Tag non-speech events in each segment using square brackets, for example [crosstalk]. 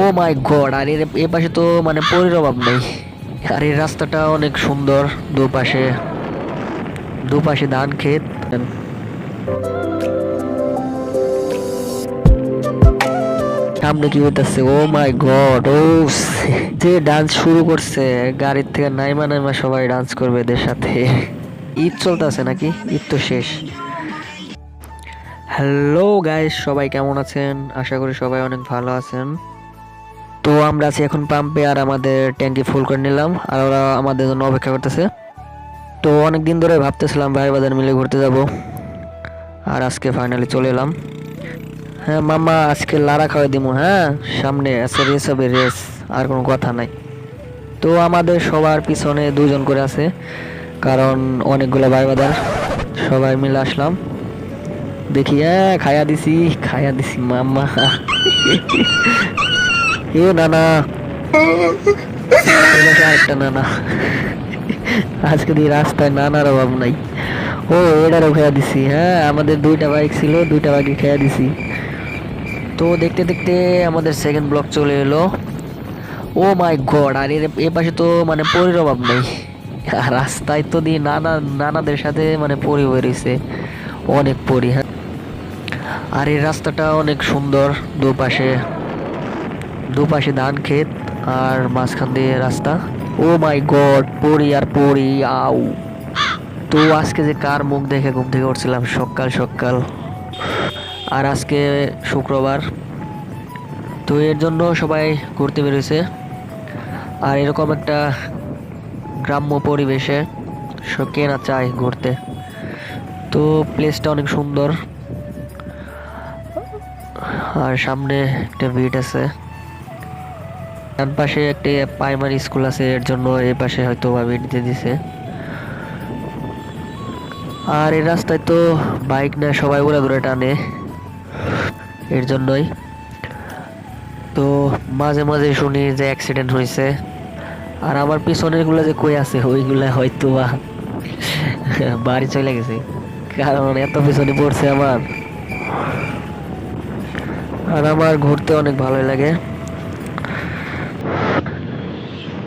O my god, আর এর এ পাশে তো মানে পরির অভাব নেই। আর এই রাস্তাটা অনেক সুন্দর, দুপাশে দুপাশে ধান ক্ষেত। সামনে কি হইতাছে? ও মাই গড ও যে ডান্স শুরু করছে, গাড়ির থেকে নাইমা নাইমা সবাই ডান্স করবে এদের সাথে। ঈদ চলতেছে নাকি? ঈদ তো শেষ। হ্যালো গাইস, সবাই কেমন আছেন? আশা করি সবাই অনেক ভালো আছেন। তো আমরা আছি এখন পাম্পে আর আমাদের ট্যাঙ্কি ফুল করে নিলাম আর ওরা আমাদের জন্য অপেক্ষা করতেছে। তো অনেক দিন ধরে ভাবতেছিলাম ভাই বাজার মিলে ঘুরতে যাব। আর আজকে ফাইনালি চলে এলাম। হ্যাঁ মামা, আজকে লারা খাওয়াই দিমু হ্যাঁ? সামনে আছে রেস হবে রেস আর কোনো কথা নাই। তো আমাদের সবার পিছনে দুজন করে আছে, কারণ অনেকগুলো ভাই বাজার, সবাই মিলে আসলাম। দেখি হ্যাঁ খায়া দিছি খায়া দিছি, মামা। এ নানা। আরেকটা নানা। আজকে দিয়ে রাস্তায় নানার অভাব নাই। ও, এটারও খেয়া দিছি হ্যাঁ আমাদের দুইটা বাইক ছিল, দুইটা বাইকে খেয়া দিছি। তো দেখতে দেখতে আমাদের সেকেন্ড ব্লক চলে এলো। ও মাই গড আর এর এ পাশে তো মানে পরির অভাব নেই। রাস্তায় তো দিয়ে নানা, নানাদের সাথে মানে পরি বেরিয়েছে অনেক পরি হ্যাঁ। আর এই রাস্তাটা অনেক সুন্দর দুপাশে। দুপাশে ধান ক্ষেত আর মাঝখান দিয়ে রাস্তা। ও মাই গড, পড়ি আর পড়ি, আউ। তো আজকে যে কার মুখ দেখে ঘুম থেকে উঠছিলাম? সকাল সকাল। আর আজকে শুক্রবার। তো এর জন্য সবাই ঘুরতে বেরোয়েছে আর এরকম একটা গ্রাম্য পরিবেশে কে না চায় ঘুরতে। তো প্লেসটা অনেক সুন্দর। আর সামনে একটা ভিট আছে। ডান পাশে একটি প্রাইমারি স্কুল আছে, এর জন্য এই পাশে হয়তো ভাবে নিতে দিছে। আর এই রাস্তায় তো বাইক না, সবাই ঘুরে ঘুরে টানে, এর জন্যই। তো মাঝে মাঝে শুনি যে অ্যাক্সিডেন্ট হয়েছে। আর আমার পিছনেরগুলো যে কই আছে, ওইগুলা হয়তো বা [laughs] বাড়ি চলে গেছে, কারণ এত পিছনে পড়ছে আমার। আর আমার ঘুরতে অনেক ভালোই লাগে।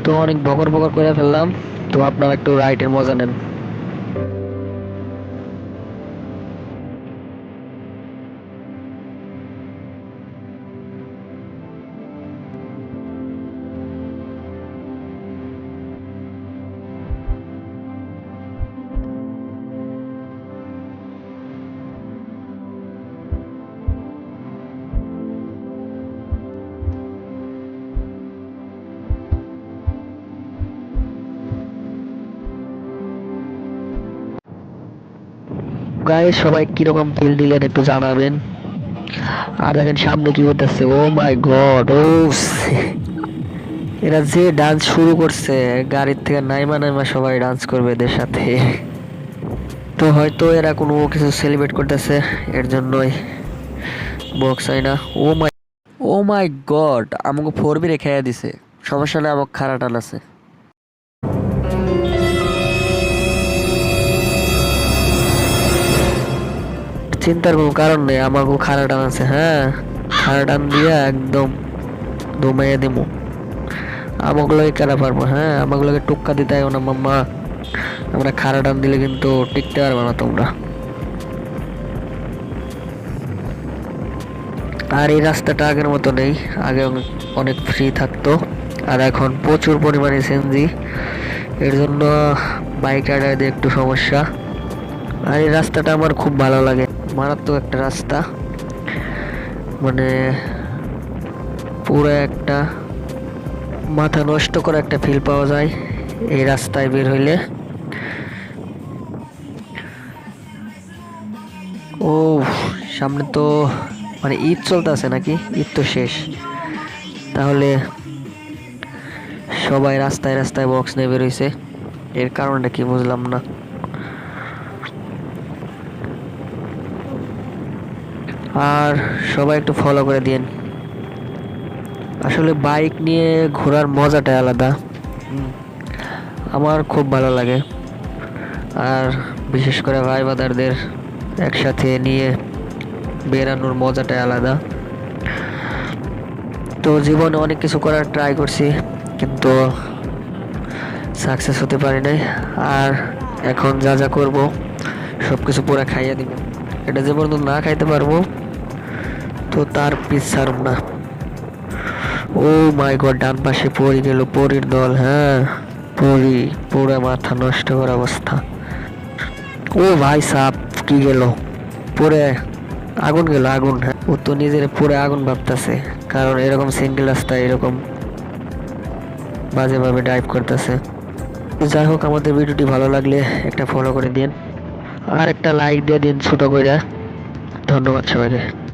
তো অনেক বকর বকর করে ফেললাম। তো আপনারা একটু রাইডের মজা নেন। গায়ে সবাই কীরকম ফিল দিলেন একটু জানাবেন। আর দেখেন সামনে কি হতেছে ও মাই গড ও এরা যে ডান্স শুরু করছে, গাড়ির থেকে নাইমা নাইমা সবাই ডান্স করবে এদের সাথে। তো হয়তো এরা কোনো কিছু সেলিব্রেট করতেছে, এর জন্যই। বক্স হয় না। Oh my oh my god আমাকে ফোর বি রেখে দিছে। সমস্যা নেই, আমাকে খারাপ আছে। চিন্তার কোনো কারণ নেই আমাকে খারা টান আছে হ্যাঁ? খারা টান দিয়ে একদম দমাইয়া দিমু। আমাগুলোকে কেনা পারব হ্যাঁ? আমাগুলোকে টুক্কা দিতে হয় না, মাম্মা। আমরা খারা টান দিলে কিন্তু টিকতে পারবে না তোমরা। আর এই রাস্তাটা আগের মতো নেই, আগে অনেক- ফ্রি থাকতো। আর এখন প্রচুর পরিমাণে সিএনজি এর জন্য বাইক রাইডারদের একটু সমস্যা। আর এই রাস্তাটা আমার খুব ভালো লাগে। মারাত্মক একটা রাস্তা। মানে পুরো একটা মাথা নষ্ট করে একটা ফিল পাওয়া যায় এই রাস্তায় বের হইলে। ও, সামনে তো মানে ঈদ চলতেছে নাকি? ঈদ তো শেষ। তাহলে সবাই রাস্তায় রাস্তায় বক্স নিয়ে বেরোইছে এর কারণটা কি বুঝলাম না। আর সবাই একটু ফলো করে দিন আসলে বাইক নিয়ে ঘোরার মজাটাই আলাদা। আমার খুব ভালো লাগে। আর বিশেষ করে ভাই বাদারদের একসাথে নিয়ে বেরানোর মজাটাই আলাদা। তো জীবনে অনেক কিছু করার ট্রাই করছি কিন্তু সাকসেস হতে পারি নাই। আর এখন যা যা করব সব কিছু পুরো খাইয়ে দিব। এটা যে পর্যন্ত না খাইতে পারব তো তার পিস ছাড়ব না। ও মাই গড ডান পাশে পরি গেল, পরির দল হ্যাঁ? পরি, পুরো মাথা নষ্ট করার অবস্থা। ও ভাই সাপ কি গেল? পরে আগুন গেল, আগুন হ্যাঁ? ও তো নিজের পুরো আগুন ভাবতেছে, কারণ এরকম সিঙ্গেল রাস্তায় এরকম বাজেভাবে ড্রাইভ করতেছে। যাই হোক, আমাদের ভিডিওটি ভালো লাগলে একটা ফলো করে দিন। আর একটা লাইক দিয়ে দিন ছোটো করে ধন্যবাদ সবাইকে।